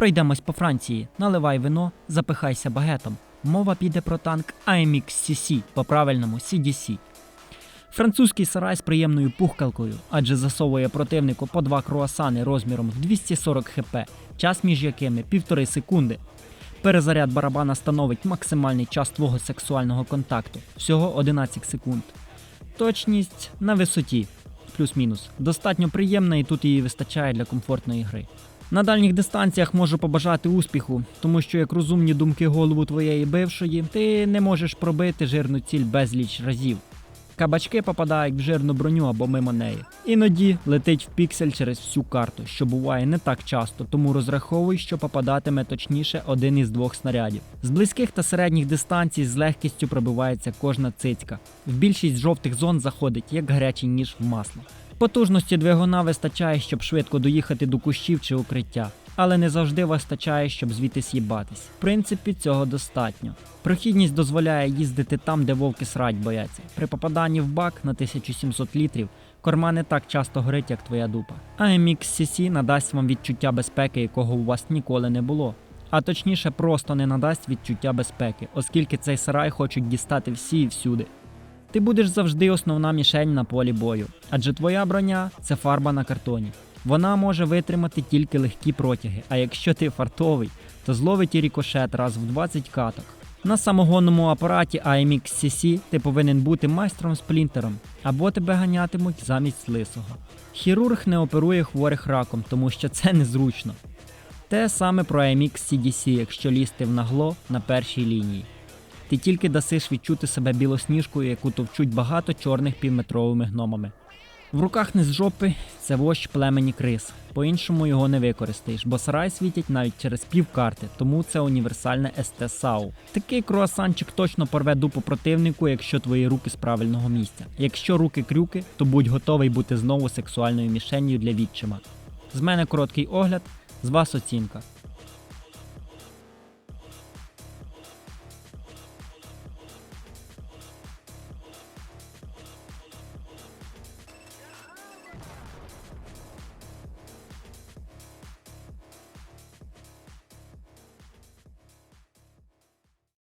Пройдемось по Франції, наливай вино, запихайся багетом. Мова піде про танк AMX CC, по правильному CDC. Французький сарай з приємною пухкалкою, адже засовує противнику по два круасани розміром в 240 хп, час між якими півтори секунди. Перезаряд барабана становить максимальний час твого сексуального контакту всього 11 секунд. Точність на висоті, плюс-мінус. Достатньо приємна і тут її вистачає для комфортної гри. На дальніх дистанціях можу побажати успіху, тому що як розумні думки голову твоєї бившої, ти не можеш пробити жирну ціль безліч разів. Кабачки попадають в жирну броню або мимо неї. Іноді летить в піксель через всю карту, що буває не так часто, тому розраховуй, що попадатиме точніше один із двох снарядів. З близьких та середніх дистанцій з легкістю пробивається кожна цицька. В більшість жовтих зон заходить як гарячий ніж в масло. Потужності двигуна вистачає, щоб швидко доїхати до кущів чи укриття, але не завжди вистачає, щоб звідти з'їбатись. В принципі, цього достатньо. Прохідність дозволяє їздити там, де вовки срать бояться. При попаданні в бак на 1700 літрів корма не так часто горить, як твоя дупа. А MX CC надасть вам відчуття безпеки, якого у вас ніколи не було. А точніше, просто не надасть відчуття безпеки, оскільки цей сарай хочуть дістати всі і всюди. Ти будеш завжди основна мішень на полі бою, адже твоя броня це фарба на картоні. Вона може витримати тільки легкі протяги, а якщо ти фартовий, то зловить і рікошет раз в 20 каток. На самогонному апараті AMX CC ти повинен бути майстром сплінтером, або тебе ганятимуть замість лисого. Хірург не оперує хворих раком, тому що це незручно. Те саме про AMX CDC, якщо лізти в нагло на першій лінії. Ти тільки дасиш відчути себе білосніжкою, яку товчуть багато чорних півметровими гномами. В руках не з жопи це вождь племені крис. По-іншому його не використаєш, бо сарай світять навіть через пів карти, тому це універсальне СТ САУ. Такий круасанчик точно порве дупу противнику, якщо твої руки з правильного місця. Якщо руки крюки, то будь готовий бути знову сексуальною мішенью для відчима. З мене короткий огляд, з вас оцінка.